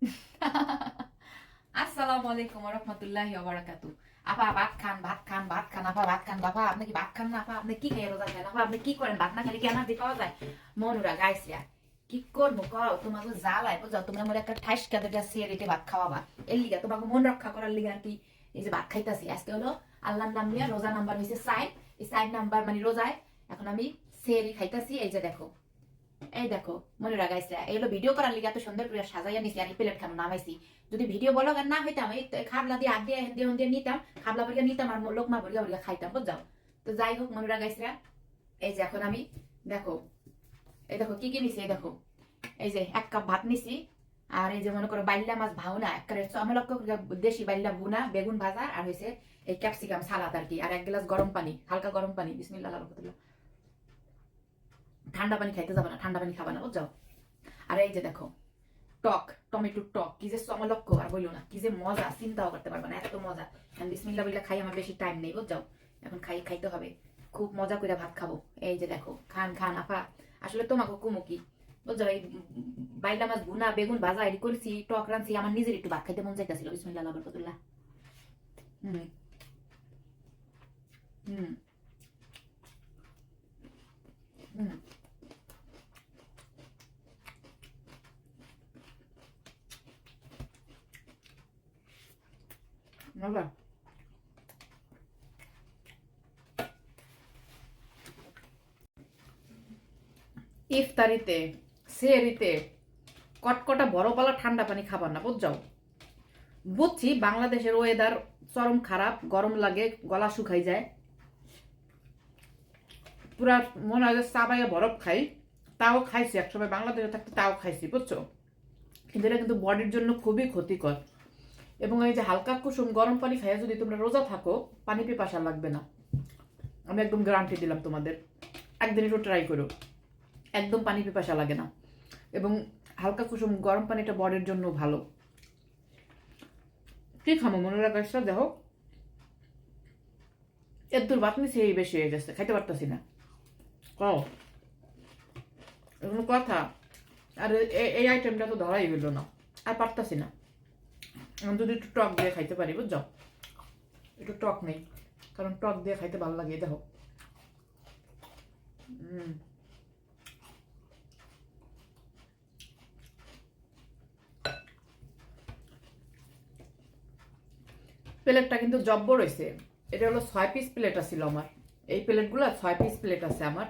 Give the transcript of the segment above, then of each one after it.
আসসালামু আলাইকুম রহমতুল্লাহি বারাকাতু আপা, ভাত খান ভাত খান ভাত খান, আপা, ভাত খান বাবা আপনি কি ভাত খান না, আপা, আপনি কি খেয়ে রোজা খান আপা, আপনি কি করেন, ভাত না খেলে কি এনার্জি পাওয়া যায়? মনুরা গাইছিয়া কি করব কও? তোমাকে জ্বালায় বুঝাও তোমরা মোর একটা ঠাইস কাদেটা সিয়ারিতে ভাত খাওয়াবা। এর লিগা তোমাকে মন রক্ষা করার লিগা আর কি এই যে ভাত খাইতাছি। আজকে হলো আল্লাহর নাম নিয়ে রোজা নাম্বার হয়েছে সাইড এই সাইড নাম্বার মানে রোজায় এখন আমি সিয়ারি খাইতাছি। এই যে দেখো এই দেখো, মনে রাগাইছে এই হলো ভিডিও করার লিগে এত সুন্দর করে সাজাইয়া নিছি, আর প্লেট খানো নামাইছি? যদি ভিডিও বলো না হইতাম, এই খাবলা দিয়ে আগ দিয়ে হেন্দে হেন্দে নিতাম, খাবলা বলিয়া নিতাম, আর লোকমা বলিয়া বলিয়া খাইতাম বুঝাও তো যাই হোক, মনে রাগাইছে এই যে এখন আমি, দেখো, এই দেখো, কি কি নিছি, এই দেখো, এই যে এক কাপ ভাত নিছি, আর এই যে মনে করো বাইল্লা মাছ ভাওনা, একবারে চমলক্ষ দেশি বাইল্লা ভুনা, বেগুন ভাজা, আর হয়েছে এই ক্যাপসিকাম সালাদ আর কি, আর এক গ্লাস গরম পানি, হালকা গরম পানি, বিসমিল্লাহ রহমতুল্লাহ ঠান্ডা পানি খাইতে যাবে না, ঠান্ডা পানি খাবা না, বুঝছ? আর এই যে দেখো, টক, টমেটো টক, কি যে সমলক্ষ আর বলল না, কি যে মজা, চিন্তাও করতে পারবে না, এত মজা। বিসমিল্লা বিল্লা খাই, আমার বেশি টাইম নেই, বুঝছ? এখন খাই, খাইতে হবে। খুব মজা করে ভাত খাব। এই যে দেখো, খান খান, আপা, আসলে তোমাকে কুমুকি বুঝছ, এই বাইলা মাছ গুনা বেগুন ভাজা এটি করছি, টক রাঁধছি, আমার নিজের একটু ভাত খাইতে মন চাইতেছিল বিসমিল্লা বরকতুল্লাহ হুম হুম। হুম। মজা ইফতারিতে সেরিতে কটকটা পালা ঠান্ডা পানি খাবার না বুঝছাও বুঝছি বাংলাদেশের ওয়েদার চরম খারাপ, গরম লাগে, গলা শুকাই যায়। পুরা মনে হয় যে চাবাইয়া বরফ খাই, তাও খাইছি একসময়, বাংলাদেশে থাকতে তাও খাইছি, বুঝছ? কিন্তু এটা কিন্তু বডির জন্য খুবই ক্ষতিকর। এবং এই যে হালকা কুসুম গরম পানি খাইয়া যদি তোমরা রোজা থাকো, পানি পিপাসা লাগবে না। আমি একদম গ্যারান্টি দিলাম তোমাদের। একদিন একটু ট্রাই করো। একদম পানি পিপাসা লাগে না। এবং হালকা কুসুম গরম পানিটা বডির জন্য ভালো। কি খামো, মনে রাখাসটা দেখো এর দূর বাতনি সেই বেশি হয়ে যাচ্ছে খাইতে পারতাছি না। কও কথা। আর এই আইটেমটা তো ধরাই হইল না। আর পারতাছি না। যদি একটু টক দিয়ে খাইতে পারি, বুঝছ? একটু টক নেই, কারণ টক দিয়ে খাইতে ভালো লাগে দেখো। প্লেটটা কিন্তু জব্ব রয়েছে এটা হলো ছয় পিস প্লেট আছিল আমার। এই প্লেটগুলো ছয় পিস প্লেট আছে আমার।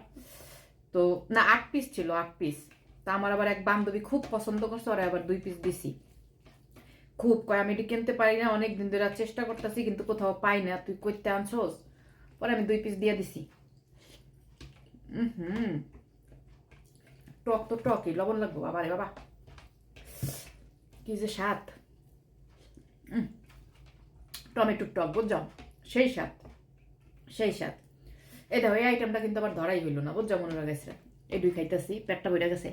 তো, না, আট পিস ছিল, আট পিস। তা আমার আবার এক বান্ধবী খুব পছন্দ করছে, ওরা আবার দুই পিস দিছি। খুব কয়, আমি এটি কিনতে পারি না অনেক দিন ধরে চেষ্টা করতেছি, কিন্তু কোথাও পাই না, তুই করতে আনছোস? পরে আমি দুই পিস দিয়ে দিছি। হুম টক তো টকই, লবণ লাগবো বাবা রে বাবা। কি যে স্বাদ। টমেটোর টক, বুঝছ? সেই স্বাদ সেই স্বাদ। এই দেখো, এই আইটেমটা কিন্তু আবার ধরাই হইল না, বুঝছ, মনে গেছে এই দুই খাইতেছি, পেটটা বইরা গেছে।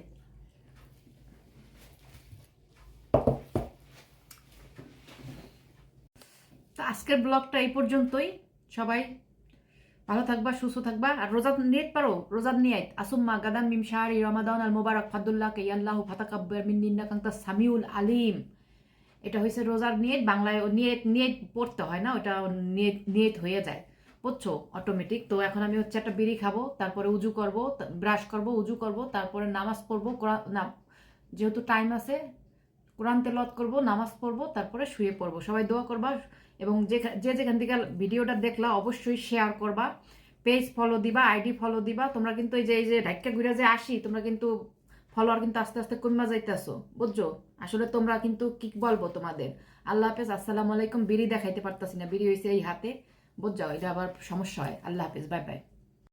আজকের ব্লগটা এই পর্যন্তই। সবাই ভালো থাকবা, সুস্থ থাকবা। আর রোজা নিয়ত পারো রোজার নিয়ত আসুম্মা গাদাম মিম শাহরি, রমাদান আল মোবারক, ফাদুল্লাহ কে আল্লাহ ফাতাকাব্বার মিন নিন্না কান্তা সামিউল আলিম। এটা হয়েছে রোজার নিয়ত, বাংলায় নিয়ত নিয়ত পড়তে হয় না, ওটা নিয়ত নিয়ত হয়ে যায়। বুঝছ? অটোমেটিক তো এখন আমি হচ্ছে একটা বিড়ি খাব, তারপরে উজু করব ব্রাশ করব, উজু করব, তারপরে নামাজ পড়ব না, যেহেতু টাইম আছে কোরআন তেলত করব, নামাজ পড়ব, তারপরে শুয়ে পড়ব। সবাই দোয়া করবা এবং যে যেখান থেকে ভিডিওটা দেখলা অবশ্যই শেয়ার করবা পেজ ফলো দিবা আইডি ফলো দিবা। তোমরা কিন্তু এই যে এই যে ঢাক্কা ঘুরে যে আসি, তোমরা কিন্তু ফলোয়ার কিন্তু আস্তে আস্তে কমা যাইতেছো, বুঝছ? আসলে তোমরা কিন্তু কি বলব তোমাদের? আল্লাহ হাফেজ, আসসালামু আলাইকুম। বিড়ি দেখাইতে পারতাছি না, বিড়ি হয়েছে এই হাতে। বুঝছ? এটা আবার সমস্যা হয়। আল্লাহ হাফেজ বাই বাই